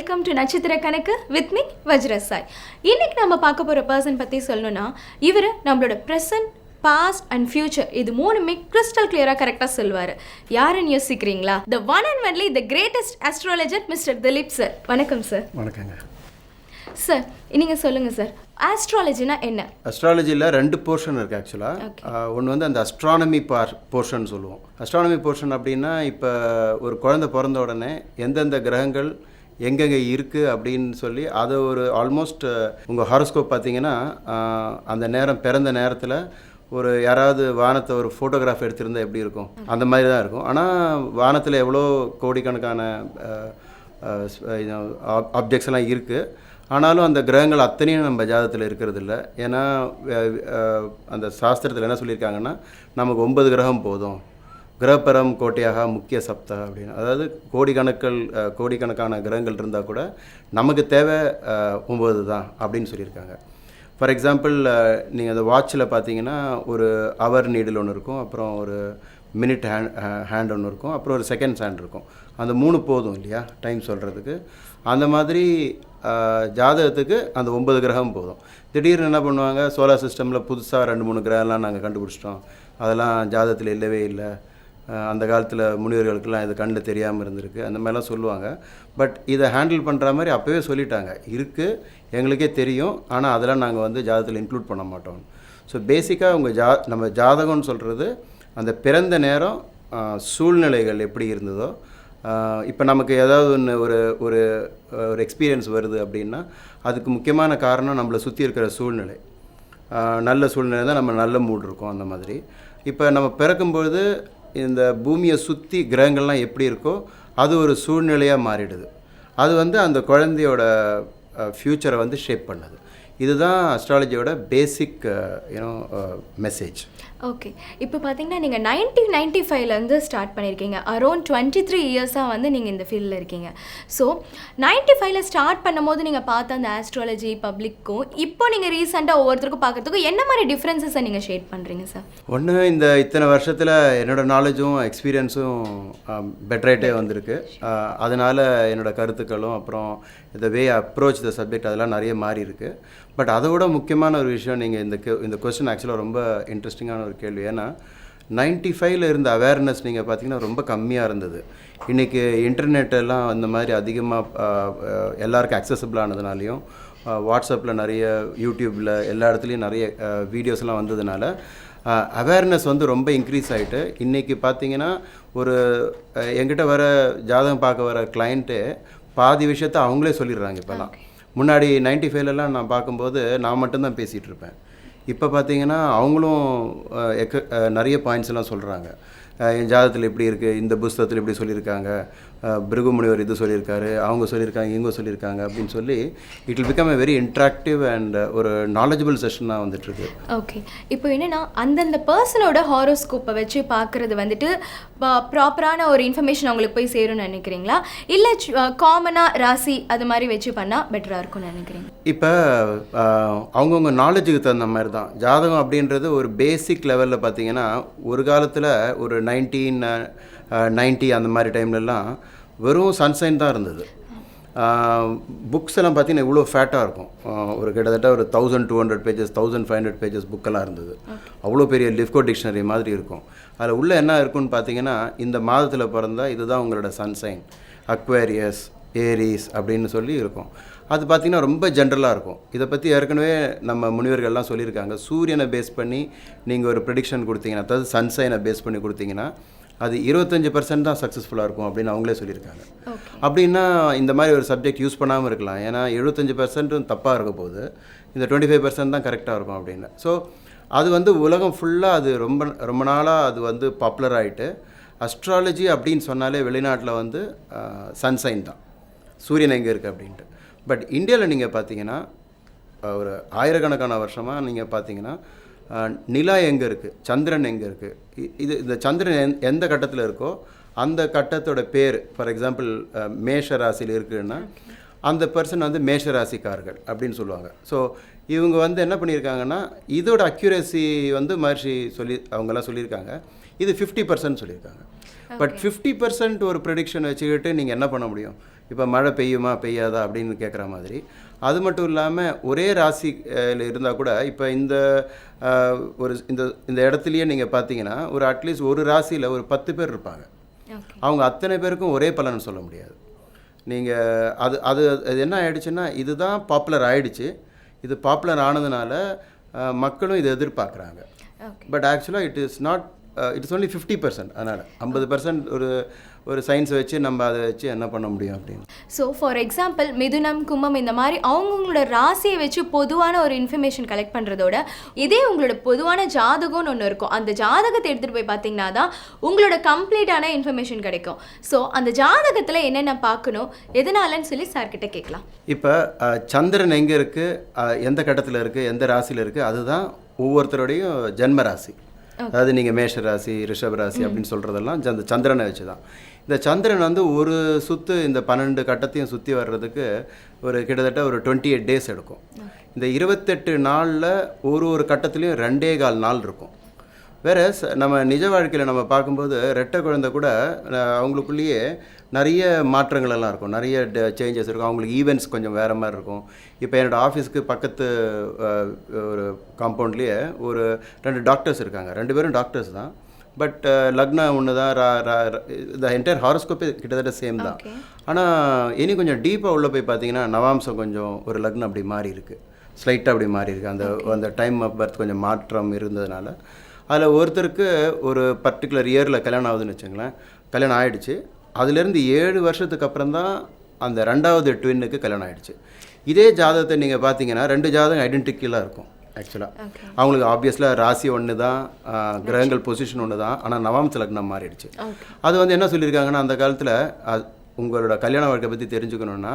Welcome to நட்சத்திர கணக்கு with me வஜ்ரசாய் இன்னைக்கு நம்ம பார்க்க போகிற பர்சன் பற்றி சொல்லணும்னா இவர் நம்மளோட ப்ரெசன்ட் பாஸ்ட் அண்ட் ஃபியூச்சர் இது மூணுமே கிறிஸ்டல் கிளியராக கரெக்டாக சொல்லுவார். யாருன்னு யோசிக்கிறீங்களா? The one and only the greatest astrologer mister Dilip sir வணக்கம் சார் வணக்கங்க. சார் நீங்கள் சொல்லுங்கள் சார் ஆஸ்ட்ராலஜினா என்ன? அஸ்ட்ராலஜியில் ரெண்டு போர்ஷன் இருக்குது ஆக்சுவலாக ஒன்று வந்து அந்த அஸ்ட்ரானமி பார் போர்ஷன் சொல்லுவோம். அஸ்ட்ரானமி போர்ஷன் அப்படின்னா இப்போ ஒரு குழந்தை பிறந்த உடனே எந்தெந்த கிரகங்கள் எங்கெங்கே இருக்குது அப்படின்னு சொல்லி அதை ஒரு ஆல்மோஸ்ட் உங்கள் ஹாரோஸ்கோப் பார்த்தீங்கன்னா அந்த நேரம் பிறந்த நேரத்தில் ஒரு யாராவது வானத்தை ஒரு ஃபோட்டோகிராஃப் எடுத்திருந்தால் எப்படி இருக்கும்? அந்த மாதிரி தான் இருக்கும். ஆனால் வானத்தில் எவ்வளோ கோடிக்கணக்கான ஆப்ஜெக்ட்ஸ் எல்லாம் இருக்குது ஆனாலும் அந்த கிரகங்கள் அத்தனையும் நம்ம ஜாதத்தில் இருக்கிறது இல்லை ஏன்னா அந்த சாஸ்திரத்தில் என்ன சொல்லியிருக்காங்கன்னா நமக்கு ஒன்பது கிரகம் போதும். கிரகப்பரம் கோட்டையாக முக்கிய சப்தா அப்படின்னு. அதாவது கோடிக்கணக்கள் கோடிக்கணக்கான கிரகங்கள் இருந்தால் கூட நமக்கு தேவை ஒம்பது தான் அப்படின்னு சொல்லியிருக்காங்க. ஃபார் எக்ஸாம்பிள் நீங்கள் அந்த வாட்சில் பார்த்தீங்கன்னா ஒரு அவர் நீடில் ஒன்று இருக்கும் அப்புறம் ஒரு மினிட் ஹேண்ட் ஹேண்ட் ஒன்று இருக்கும் அப்புறம் ஒரு செகண்ட்ஸ் ஹேண்ட் இருக்கும். அந்த மூணு போதும் இல்லையா டைம் சொல்கிறதுக்கு அந்த மாதிரி ஜாதகத்துக்கு அந்த ஒன்பது கிரகம் போதும். திடீர்னு என்ன பண்ணுவாங்க சோலார் சிஸ்டமில் புதுசாக ரெண்டு மூணு கிரகம்லாம் நாங்கள் கண்டுபிடிச்சிட்டோம். அதெல்லாம் ஜாதகத்தில் இல்லவே இல்லை. அந்த காலத்தில் முனிவர்களுக்கெல்லாம் இது கண்ணில் தெரியாமல் இருந்திருக்கு. அந்த மாதிரிலாம் சொல்லுவாங்க. பட் இதை ஹேண்டில் பண்ணுற மாதிரி அப்போவே சொல்லிட்டாங்க. இருக்குது எங்களுக்கே தெரியும். ஆனால் அதெல்லாம் நாங்கள் வந்து ஜாதகத்தில் இன்க்ளூட் பண்ண மாட்டோம். ஸோ பேசிக்காக உங்கள் ஜா நம்ம ஜாதகம்னு சொல்கிறது அந்த பிறந்த நேரம் சூழ்நிலைகள் எப்படி இருந்ததோ இப்போ நமக்கு ஏதாவது ஒன்று ஒரு ஒரு ஒரு எக்ஸ்பீரியன்ஸ் வருது அப்படின்னா அதுக்கு முக்கியமான காரணம் நம்மளை சுற்றி இருக்கிற சூழ்நிலை. நல்ல சூழ்நிலை தான் நம்ம நல்ல மூட் இருக்கும் அந்த மாதிரி. இப்போ நம்ம பிறக்கும்பொழுது இந்த பூமியை சுற்றி கிரகங்கள்லாம் எப்படி இருக்கோ அது ஒரு சூழ்நிலையாக மாறிடுது. அது வந்து அந்த குழந்தையோட ஃப்யூச்சரை வந்து ஷேப் பண்ணுது. இதுதான் அஸ்ட்ராலஜியோட basic you know message okay இப்போ பார்த்தீங்கன்னா நீங்கள் நைன்டீன் நைன்டி ஃபைவ்லேருந்து ஸ்டார்ட் பண்ணியிருக்கீங்க அரௌண்ட் டுவெண்ட்டி த்ரீ இயர்ஸாக வந்து நீங்கள் இந்த ஃபீல்டில் இருக்கீங்க. ஸோ நைன்டி ஃபைவ்ல ஸ்டார்ட் பண்ணும்போது நீங்கள் பார்த்த அந்த ஆஸ்ட்ராலஜி பப்ளிக்கும் இப்போ நீங்கள் ரீசெண்டாக ஒவ்வொருத்தருக்கும் பார்க்கறதுக்கும் என்ன மாதிரி டிஃப்ரென்சஸை நீங்கள் ஷேட் பண்ணுறீங்க சார் ஒன்று இந்த இத்தனை வருஷத்தில் என்னோட நாலேஜும் எக்ஸ்பீரியன்ஸும் பெட்டரேட்டே வந்திருக்கு. ஆஹ் அதனால என்னோட கருத்துக்களும் அப்புறம் இந்த வே அப்ரோச் த சப்ஜெக்ட் அதெல்லாம் நிறைய மாறி இருக்குது பட் அதை விட முக்கியமான ஒரு விஷயம் நீங்கள் இந்த கே- இந்த கொஸ்டின் ஆக்சுவலாக ரொம்ப இன்ட்ரெஸ்டிங்கான ஒரு கேள்வி. ஏன்னா நைன்ட்டி ஃபைவ்ல இருந்த அவேர்னஸ் நீங்கள் பார்த்தீங்கன்னா ரொம்ப கம்மியாக இருந்தது. இன்றைக்கி இன்டர்நெட் எல்லாம் அந்த மாதிரி அதிகமாக எல்லாருக்கும் accessible ஆனதுனாலையும் வாட்ஸ்அப்பில் நிறைய யூடியூப்பில் எல்லா இடத்துலையும் நிறைய வீடியோஸ்லாம் வந்ததுனால அவேர்னஸ் வந்து ரொம்ப இன்க்ரீஸ் ஆகிட்டு இன்றைக்கி பார்த்தீங்கன்னா ஒரு எங்கிட்ட வர ஜாதகம் பார்க்க வர கிளைண்ட்டு பாதி விஷயத்த அவங்களே சொல்லிடுறாங்க இப்போல்லாம். முன்னாடி நைன்டி ஃபைவ்லலாம் நான் பார்க்கும்போது நான் மட்டும்தான் பேசிகிட்டு இருப்பேன் இப்போ பார்த்தீங்கன்னா அவங்களும் எக்க நிறைய பாயிண்ட்ஸ் எல்லாம் சொல்கிறாங்க என் ஜாதகத்தில் இப்படி இருக்குது இந்த புஸ்தகத்தில் இப்படி சொல்லியிருக்காங்க? அஹ், பிருகு முனிவர் இது சொல்லியிருக்காரு அவங்க சொல்லியிருக்காங்க இவங்க சொல்லியிருக்காங்க அப்படின்னு சொல்லி it will become a very interactive and ஒரு நாலேஜபிள் செஷனாக வந்துட்டுருக்கு. ஓகே இப்போ என்னன்னா அந்தந்த பர்சனோட ஹாரோஸ்கோப்பை வச்சு பார்க்குறது வந்துட்டு ப்ராப்பரான ஒரு இன்ஃபர்மேஷன் அவங்களுக்கு போய் சேரும்னு நினைக்கிறீங்களா? இல்லை காமனாக ராசி அது மாதிரி வச்சு பண்ணால் பெட்டராக இருக்கும்னு நினைக்கிறீங்க? இப்போ அவங்கவுங்க நாலேஜுக்கு தகுந்த மாதிரி தான். ஜாதகம் அப்படின்றது ஒரு பேசிக் லெவலில் பார்த்தீங்கன்னா ஒரு காலத்தில் ஒரு நைன்டீன் நைன்ட்டி அந்த மாதிரி டைம்லலாம் வெறும் சன்சைன் தான் இருந்தது. புக்ஸ் எல்லாம் பார்த்தீங்கன்னா இவ்வளோ ஃபேட்டாக இருக்கும். ஒரு கிட்டத்தட்ட ஒரு thousand two hundred pages thousand five hundred pages புக்கெல்லாம் இருந்தது. அவ்வளோ பெரிய லிஃப்கோ டிக்ஷனரி மாதிரி இருக்கும். அதில் உள்ள என்ன இருக்குன்னு பார்த்தீங்கன்னா இந்த மாதத்தில் பிறந்தா இதுதான் உங்களோட சன்சைன் அக்வேரியஸ் ஏரிஸ் அப்படின்னு சொல்லி இருக்கும். அது பார்த்திங்கன்னா ரொம்ப ஜென்ரலாக இருக்கும். இதை பற்றி ஏற்கனவே நம்ம முனிவர்கள்லாம் சொல்லியிருக்காங்க. சூரியனை பேஸ் பண்ணி நீங்கள் ஒரு ப்ரெடிக்ஷன் கொடுத்தீங்கன்னா அதாவது சன்சைனை பேஸ் பண்ணி கொடுத்தீங்கன்னா அது இருபத்தஞ்சி பர்சன்ட் தான் சக்ஸஸ்ஃபுல்லாக இருக்கும் அப்படின்னு அவங்களே சொல்லியிருக்காங்க. அப்படின்னா இந்த மாதிரி ஒரு சப்ஜெக்ட் யூஸ் பண்ணாமல் இருக்கலாம். ஏன்னா எழுபத்தஞ்சி பர்சன்ட்டும் தப்பாக இருக்க போது இந்த டுவெண்ட்டி ஃபைவ் பர்சன்ட் தான் கரெக்டாக இருக்கும் அப்படின்னு. ஸோ அது வந்து உலகம் ஃபுல்லாக அது ரொம்ப ரொம்ப நாளாக அது வந்து பாப்புலர் ஆகிட்டு அஸ்ட்ராலஜி அப்படின்னு சொன்னாலே வெளிநாட்டில் வந்து சன்சைன் தான். சூரியன் எங்கே இருக்குது அப்படின்ட்டு. பட் இந்தியாவில் நீங்கள் பார்த்தீங்கன்னா ஒரு ஆயிரக்கணக்கான வருஷமாக நீங்கள் பார்த்தீங்கன்னா நிலா எங்கே இருக்குது சந்திரன் எங்கே இருக்குது இது இந்த சந்திரன் எந்- எந்த கட்டத்தில் இருக்கோ அந்த கட்டத்தோட பேர் ஃபார் எக்ஸாம்பிள் மேஷ ராசியில் இருக்குன்னா அந்த பர்சன் வந்து மேஷ ராசிக்காரர்கள் அப்படின்னு சொல்லுவாங்க. ஸோ இவங்க வந்து என்ன பண்ணியிருக்காங்கன்னா இதோட அக்யூரேசி வந்து மகர்ஷி சொல்லி அவங்கெல்லாம் சொல்லியிருக்காங்க. இது ஃபிஃப்டி பர்சன்ட் சொல்லியிருக்காங்க. பட் ஃபிஃப்டி பர்சன்ட் ஒரு ப்ரெடிக்ஷன் வச்சுக்கிட்டு நீங்கள் என்ன பண்ண முடியும்? இப்போ மழை பெய்யுமா பெய்யாதா அப்படின்னு கேட்குற மாதிரி. அது மட்டும் இல்லாமல் ஒரே ராசியில் இருந்தால் கூட இப்போ இந்த ஒரு இந்த இந்த இடத்துலையே நீங்கள் பார்த்தீங்கன்னா ஒரு அட்லீஸ்ட் ஒரு ராசியில் ஒரு பத்து பேர் இருப்பாங்க. அவங்க அத்தனை பேருக்கும் ஒரே பலன் சொல்ல முடியாது. நீங்கள் அது அது அது என்ன ஆயிடுச்சுன்னா இதுதான் பாப்புலர் ஆயிடுச்சு. இது பாப்புலர் ஆனதுனால மக்களும் இதை எதிர்பார்க்குறாங்க. பட் ஆக்சுவலாக it is not it is only fifty percent அதனால் ஐம்பது பர்சன்ட் ஒரு ஒரு சயின்ஸை வச்சு நம்ம அதை வச்சு என்ன பண்ண முடியும் அப்படின்னு. ஸோ ஃபார் எக்ஸாம்பிள் மிதுனம் கும்பம் இந்த மாதிரி அவங்கவுங்களோட ராசியை வச்சு பொதுவான ஒரு இன்ஃபர்மேஷன் கலெக்ட் பண்ணுறதோட இதே உங்களோட பொதுவான ஜாதகம்னு ஒன்று இருக்கும். அந்த ஜாதகத்தை எடுத்துகிட்டு போய் பார்த்தீங்கன்னா தான் உங்களோட கம்ப்ளீட்டான இன்ஃபர்மேஷன் கிடைக்கும். ஸோ அந்த ஜாதகத்தில் என்னென்ன பார்க்கணும் எதனாலன்னு சொல்லி சார்கிட்ட கேட்கலாம். இப்போ சந்திரன் எங்கே இருக்குது எந்த கட்டத்தில் இருக்குது எந்த ராசியில் இருக்குது அதுதான் ஒவ்வொருத்தருடையும் ஜென்ம ராசி. அதாவது நீங்கள் மேஷ ராசி ரிஷப ராசி அப்படின்னு சொல்கிறதெல்லாம் அந்த சந்திரனை வச்சு தான் இந்த சந்திரன் வந்து ஒரு சுற்று இந்த பன்னெண்டு கட்டத்தையும் சுற்றி வர்றதுக்கு ஒரு கிட்டத்தட்ட ஒரு டுவெண்ட்டி எயிட் டேஸ் எடுக்கும் இந்த இருபத்தெட்டு நாளில் ஒரு ஒரு கட்டத்துலேயும் ரெண்டே கால் நாள் இருக்கும். வேற நம்ம நிஜ வாழ்க்கையில் நம்ம பார்க்கும்போது ரெட்டை குழந்தை கூட அவங்களுக்குள்ளேயே நிறைய மாற்றங்கள் எல்லாம் இருக்கும். நிறைய சேஞ்சஸ் இருக்கும். அவங்களுக்கு ஈவெண்ட்ஸ் கொஞ்சம் வேறு மாதிரி இருக்கும். இப்போ என்னோட ஆஃபீஸ்க்கு பக்கத்து ஒரு காம்பவுண்ட்லேயே ஒரு ரெண்டு டாக்டர்ஸ் இருக்காங்க. ரெண்டு பேரும் டாக்டர்ஸ் தான். பட் லக்னா ஒன்று தான் த என்டையர் ஹாரோஸ்கோப்பே கிட்டத்தட்ட சேம் தான். ஆனால் இனி கொஞ்சம் டீப்பாக உள்ளே போய் பார்த்தீங்கன்னா நவாம்சம் கொஞ்சம் ஒரு லக்னம் அப்படி மாறி இருக்கு. ஸ்லைட்டாக அப்படி மாறி இருக்கு. அந்த அந்த டைம் ஆஃப் பர்த் கொஞ்சம் மாற்றம் இருந்ததுனால. அதில் ஒருத்தருக்கு ஒரு பர்டிகுலர் இயரில் கல்யாணம் ஆகுதுன்னு வச்சுங்களேன். கல்யாணம் ஆயிடுச்சு. அதுலேருந்து ஏழு வருஷத்துக்கு அப்புறம் தான் அந்த ரெண்டாவது ட்வின்னுக்கு கல்யாணம் ஆயிடுச்சு. இதே ஜாதகத்தை நீங்கள் பார்த்தீங்கன்னா ரெண்டு ஜாதகம் ஐடென்டிக்கலாக இருக்கும் ஆக்சுவலாக அவங்களுக்கு ஆப்வியஸில் ராசி ஒன்று தான் கிரகங்கள் பொசிஷன் ஒன்று தான் ஆனால் நவாம்ச லக்னம் மாறிடுச்சு அது வந்து என்ன சொல்லியிருக்காங்கன்னா அந்த காலத்தில் உங்களோட கல்யாண வாழ்க்கை பற்றி தெரிஞ்சுக்கணுன்னா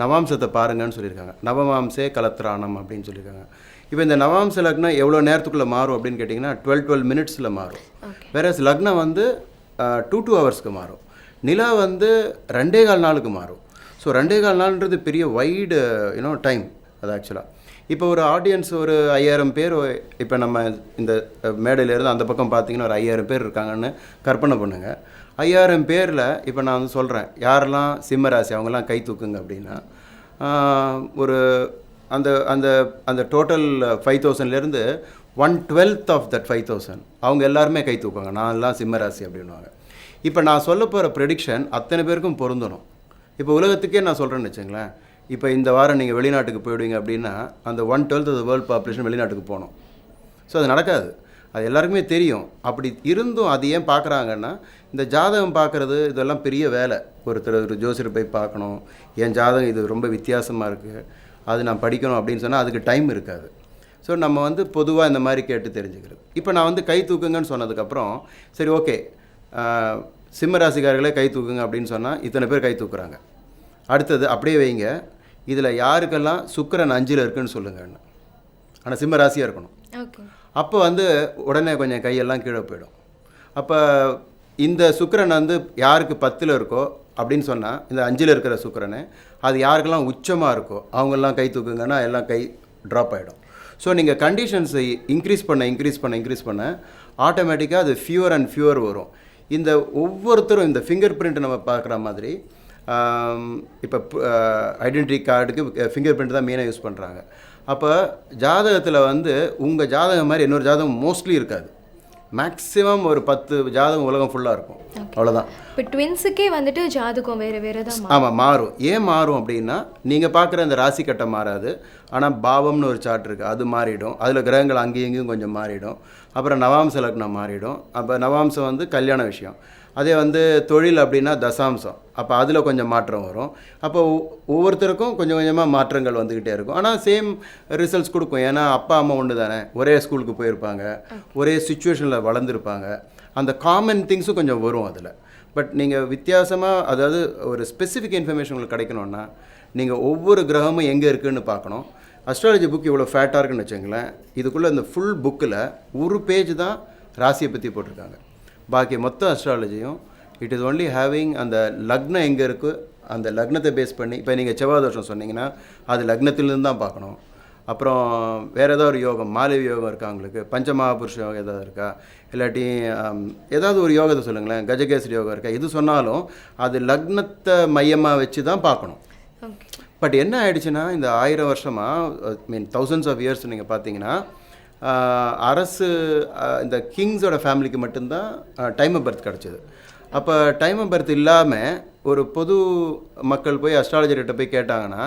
நவாம்சத்தை பாருங்கன்னு சொல்லியிருக்காங்க. நவமாம்சே கலத்திரானம் அப்படின்னு சொல்லியிருக்காங்க. இப்போ இந்த நவாம்ச லக்னம் எவ்வளோ நேரத்துக்குள்ளே மாறும் அப்படின்னு கேட்டிங்கன்னா டுவெல் டுவெல் மினிட்ஸில் மாறும். வேற லக்னம் வந்து டூ டூ ஹவர்ஸ்க்கு மாறும். நிலா வந்து ரெண்டே கால் நாளுக்கு மாறும். ஸோ ரெண்டே கால் நாள்ன்றது பெரிய வைடு யூனோ டைம் அது ஆக்சுவலாக இப்போ ஒரு ஆடியன்ஸ் ஒரு ஐயாயிரம் பேர் இப்போ நம்ம இந்த மேடையிலேருந்து அந்த பக்கம் பார்த்தீங்கன்னா ஒரு ஐயாயிரம் பேர் இருக்காங்கன்னு கற்பனை பண்ணுங்கள் ஐயாயிரம் பேரில் இப்போ நான் வந்து சொல்கிறேன் யாரெல்லாம் சிம்ம ராசி அவங்கெல்லாம் கை தூக்குங்க அப்படின்னா ஒரு அந்த அந்த அந்த டோட்டல் ஃபைவ் தௌசண்ட்லேருந்து one twelfth of that five thousand அவங்க எல்லாருமே கை தூக்குவாங்க. நான் எல்லாம் சிம்மராசி அப்படின்வாங்க இப்போ நான் சொல்ல போகிற ப்ரெடிக்ஷன் அத்தனை பேருக்கும் பொருந்தணும். இப்போ உலகத்துக்கே நான் சொல்கிறேன்னு வச்சுங்களேன் இப்போ இந்த வாரம் நீங்கள் வெளிநாட்டுக்கு போயிடுவீங்க அப்படின்னா அந்த one twelfth of world population வெளிநாட்டுக்கு போகணும். ஸோ அது நடக்காது. அது எல்லாருக்குமே தெரியும். அப்படி இருந்தும் அது ஏன் பார்க்குறாங்கன்னா இந்த ஜாதகம் பார்க்குறது இதெல்லாம் பெரிய வேலை. ஒருத்தர் ஒரு ஜோசியர் போய் பார்க்கணும் என் ஜாதகம் இது ரொம்ப வித்தியாசமாக இருக்குது அது நான் படிக்கணும் அப்படின்னு சொன்னால் அதுக்கு டைம் இருக்காது. ஸோ நம்ம வந்து பொதுவாக இந்த மாதிரி கேட்டு தெரிஞ்சுக்கிறது. இப்போ நான் வந்து கை தூக்குங்கன்னு சொன்னதுக்கப்புறம் சரி ஓகே சிம்ம ராசிக்காரர்களே கை தூக்குங்க அப்படின்னு சொன்னால் இத்தனை பேர் கை தூக்குறாங்க. அடுத்தது அப்படியே வைங்க. இதில் யாருக்கெல்லாம் சுக்கிரன் அஞ்சில் இருக்குன்னு சொல்லுங்கன்னு ஆனால் சிம்ம ராசியாக இருக்கணும். அப்போ வந்து உடனே கொஞ்சம் கையெல்லாம் கீழே போயிடும். அப்போ இந்த சுக்கிரன் வந்து யாருக்கு பத்தில் இருக்கோ அப்படின்னு சொன்னால் இந்த அஞ்சில் இருக்கிற சுக்கிரனு அது யாருக்கெல்லாம் உச்சமாக இருக்கோ அவங்கெல்லாம் கை தூக்குங்கன்னா எல்லாம் கை ட்ராப் ஆகிடும் ஸோ நீங்கள் கண்டிஷன்ஸை இன்க்ரீஸ் பண்ண இன்க்ரீஸ் பண்ண இன்க்ரீஸ் பண்ண ஆட்டோமேட்டிக்காக அது ஃபியூர் அண்ட் ஃபியூர் வரும். இந்த ஒவ்வொருத்தரும் இந்த ஃபிங்கர் பிரிண்ட் நம்ம பார்க்குற மாதிரி இப்போ ஐடென்டிட்டி கார்டுக்கு ஃபிங்கர் பிரிண்ட் தான் மெயினாக யூஸ் பண்ணுறாங்க அப்போ ஜாதகத்தில் வந்து உங்கள் ஜாதகம் மாதிரி இன்னொரு ஜாதகம் மோஸ்ட்லி இருக்காது. மேக்ஸிமம் ஒரு பத்து ஜாதகம் உலகம் ஃபுல்லாக இருக்கும். அவ்வளோதான் இப்போ ட்வின்ஸுக்கே வந்துட்டு ஜாதகம் வேறு வேறு தான் ஆமாம் மாறும். ஏன் மாறும் அப்படின்னா நீங்கள் பார்க்குற அந்த ராசி கட்டம் மாறாது. ஆனால் பாவம்னு ஒரு சார்ட் இருக்குது அது மாறிடும். அதில் கிரகங்கள் அங்கேயும் இங்கேயும் கொஞ்சம் மாறிடும். அப்புறம் நவாம்ச லக்னம் மாறிடும். அப்போ நவாம்சம் வந்து கல்யாண விஷயம். அதே வந்து தொழில் அப்படின்னா தசாம்சம். அப்போ அதில் கொஞ்சம் மாற்றம் வரும். அப்போ ஒவ்வொருத்தருக்கும் கொஞ்சம் கொஞ்சமாக மாற்றங்கள் வந்துக்கிட்டே இருக்கும். ஆனால் சேம் ரிசல்ட்ஸ் கொடுக்கும். ஏன்னா அப்பா அம்மா ஒன்று தானே ஒரே ஸ்கூலுக்கு போயிருப்பாங்க. ஒரே சுச்சுவேஷனில் வளர்ந்துருப்பாங்க. அந்த காமன் திங்ஸும் கொஞ்சம் வரும் அதில். பட் நீங்கள் வித்தியாசமாக அதாவது ஒரு ஸ்பெசிஃபிக் இன்ஃபர்மேஷன் உங்களுக்கு கிடைக்கணும்னா நீங்கள் ஒவ்வொரு கிரகமும் எங்கே இருக்குன்னு பார்க்கணும். அஸ்ட்ராலஜி புக் இவ்வளோ ஃபேட்டாக இருக்குன்னு வச்சுங்களேன். இதுக்குள்ளே இந்த ஃபுல் புக்கில் ஒரு பேஜ் தான் ராசியை பற்றி போட்டிருக்காங்க. பாக்கி மொத்த அஸ்ட்ராலஜியும் இட் இஸ் ஒன்லி ஹேவிங் அந்த லக்னம் எங்கே இருக்குது அந்த லக்னத்தை பேஸ் பண்ணி இப்போ நீங்கள் செவ்வாய் தோஷம் சொன்னீங்கன்னா அது லக்னத்திலிருந்து தான் பார்க்கணும். அப்புறம் வேறு ஏதாவது ஒரு யோகம் மாலவி யோகம் இருக்கா உங்களுக்கு? பஞ்சமகாபுருஷ யோகம் ஏதாவது இருக்கா? இல்லாட்டி ஏதாவது ஒரு யோகத்தை சொல்லுங்களேன் கஜகேசரி யோகம் இருக்கா? எது சொன்னாலும் அது லக்னத்தை மையமாக வச்சு தான் பார்க்கணும். பட் என்ன ஆயிடுச்சுன்னா இந்த ஆயிரம் வருஷமாக மீன் தௌசண்ட்ஸ் ஆஃப் இயர்ஸ் நீங்கள் பார்த்தீங்கன்னா அரசு இந்த கிங்ஸோட ஃபேமிலிக்கு மட்டும்தான் டைம் ஆஃப் பர்த் கிடச்சிது. அப்போ டைம் ஆஃப் பர்த் இல்லாமல் ஒரு பொது மக்கள் போய் அஸ்ட்ராலஜர்கிட்ட போய் கேட்டாங்கன்னா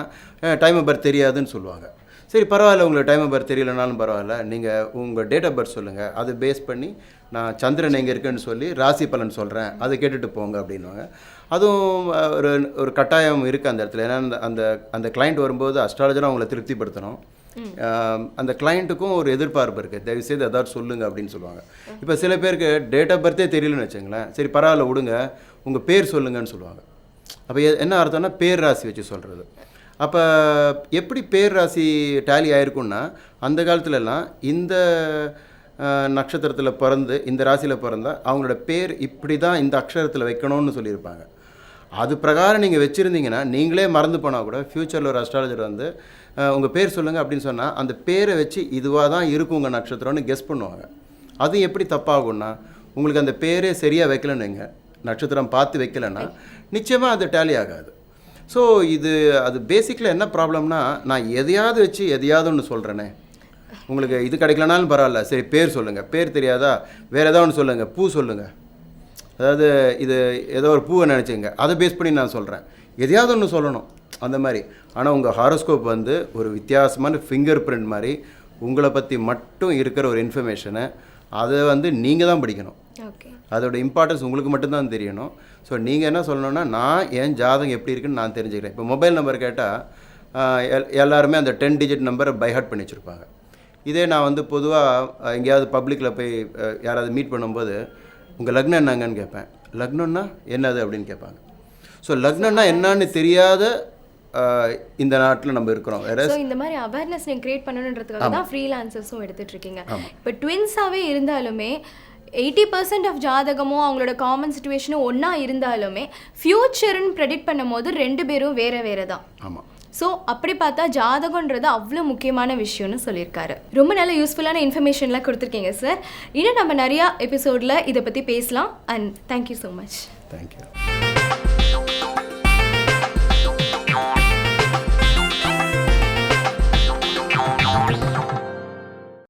டைம் ஆஃப் பர்த் தெரியாதுன்னு சொல்லுவாங்க. சரி பரவாயில்ல உங்களுக்கு டைம் ஆஃப் பர்த் தெரியலனாலும் பரவாயில்ல. நீங்கள் உங்கள் டேட் ஆஃப் பர்த் சொல்லுங்கள் அதை பேஸ் பண்ணி நான் சந்திரன் எங்கே இருக்குன்னு சொல்லி ராசி பலன் சொல்கிறேன் அதை கேட்டுட்டு போங்க அப்படின்வாங்க அதுவும் ஒரு ஒரு கட்டாயம் இருக்குது அந்த இடத்துல. ஏன்னா அந்த அந்த அந்த கிளைண்ட் வரும்போது அஸ்ட்ராலஜராக அவங்கள திருப்திப்படுத்தணும். அந்த கிளைண்ட்டுக்கும் ஒரு எதிர்பார்ப்பு இருக்குது தயவுசெய்து ஏதாவது சொல்லுங்கள் அப்படின்னு சொல்லுவாங்க. இப்போ சில பேருக்கு டேட் ஆஃப் பர்த்தே தெரியலன்னு வச்சுங்களேன் சரி பரவாயில்ல விடுங்க. உங்கள் பேர் சொல்லுங்கன்னு சொல்லுவாங்க. அப்போ என்ன அர்த்தம்னா பேர் ராசி வச்சு சொல்கிறது அப்போ எப்படி பேர் ராசி டேலி ஆயிருக்கும்னா அந்த காலத்துலலாம் இந்த நட்சத்திரத்தில் பிறந்து இந்த ராசியில் பிறந்தால் அவங்களோட பேர் இப்படி தான் இந்த அக்ஷரத்தில் வைக்கணும்னு சொல்லியிருப்பாங்க. அது பிரகாரம் நீங்கள் வச்சுருந்தீங்கன்னா நீங்களே மறந்து போனால் கூட ஃப்யூச்சரில் ஒரு அஸ்ட்ராலஜர் வந்து உங்கள் பேர் சொல்லுங்கள் அப்படின்னு சொன்னால் அந்த பேரை வச்சு இதுவாக தான் இருக்கும் உங்கள் நட்சத்திரம்னு கெஸ் பண்ணுவாங்க. அது எப்படி தப்பாகும்னா உங்களுக்கு அந்த பேரே சரியாக வைக்கலன்னுங்க நட்சத்திரம் பார்த்து வைக்கலன்னா நிச்சயமாக அது டேலி ஆகாது. ஸோ இது அது பேசிக்கில் என்ன ப்ராப்ளம்னா நான் எதையாவது வச்சு எதையாவது ஒன்று சொல்கிறேனே உங்களுக்கு இது கிடைக்கலனாலும் பரவாயில்ல. சரி பேர் சொல்லுங்கள் பேர் தெரியாதா? வேறு ஏதாவது ஒன்று சொல்லுங்கள் பூ சொல்லுங்கள் அதாவது இது ஏதோ ஒரு பூவை நினச்சிங்க அதை பேஸ் பண்ணி நான் சொல்கிறேன் எதையாவது ஒன்று சொல்லணும். அந்த மாதிரி. ஆனால் உங்கள் ஹாரோஸ்கோப் வந்து ஒரு வித்தியாசமான ஃபிங்கர் பிரிண்ட் மாதிரி உங்களை பற்றி மட்டும் இருக்கிற ஒரு இன்ஃபர்மேஷனை அதை வந்து நீங்கள் தான் படிக்கணும். அதோட இம்பார்ட்டன்ஸ் உங்களுக்கு மட்டும்தான் தெரியணும். ஸோ நீங்கள் என்ன சொல்லணும்னா நான் என் ஜாதகம் எப்படி இருக்குன்னு நான் தெரிஞ்சுக்கிறேன். இப்போ மொபைல் நம்பர் கேட்டால் எல்லாருமே அந்த டென் டிஜிட் நம்பரை பைஹார்ட் பண்ணி வச்சுருப்பாங்க. இதே நான் வந்து பொதுவாக எங்கேயாவது பப்ளிக்கில் போய் யாராவது மீட் பண்ணும்போது உங்கள் லக்னம் என்னங்கன்னு கேட்பேன். லக்னம்னா என்னது அப்படின்னு கேட்பாங்க. ஸோ லக்னம்னா என்னன்னு தெரியாத இந்த நாட்டில் நம்ம இருக்கிறோம். வேற இந்த மாதிரி அவேர்னஸ் நீங்கள் கிரியேட் பண்ணணுன்றதுக்காக தான் ஃப்ரீலான்சர்ஸும் எடுத்துட்டு இருக்கீங்க. இப்போ ட்வின்ஸாகவே இருந்தாலுமே எயிட்டி பர்சன்ட் ஆஃப் ஜாதகமும் அவங்களோட காமன் சுச்சுவேஷனும் ஒன்றா இருந்தாலுமே ஃப்யூச்சர்னு ப்ரெடிக்ட் பண்ணும்போது ரெண்டு பேரும் வேற வேற தான் ஆமாம் ஸோ அப்படி பார்த்தா ஜாதகன்றது அவ்வளோ முக்கியமான விஷயம்னு சொல்லியிருக்காரு. ரொம்ப நல்ல யூஸ்ஃபுல்லான இன்ஃபர்மேஷன்லாம் கொடுத்துருக்கீங்க சார் இன்னும் நம்ம நிறையா எபிசோடில் இதை பற்றி பேசலாம். And thank you so much thank you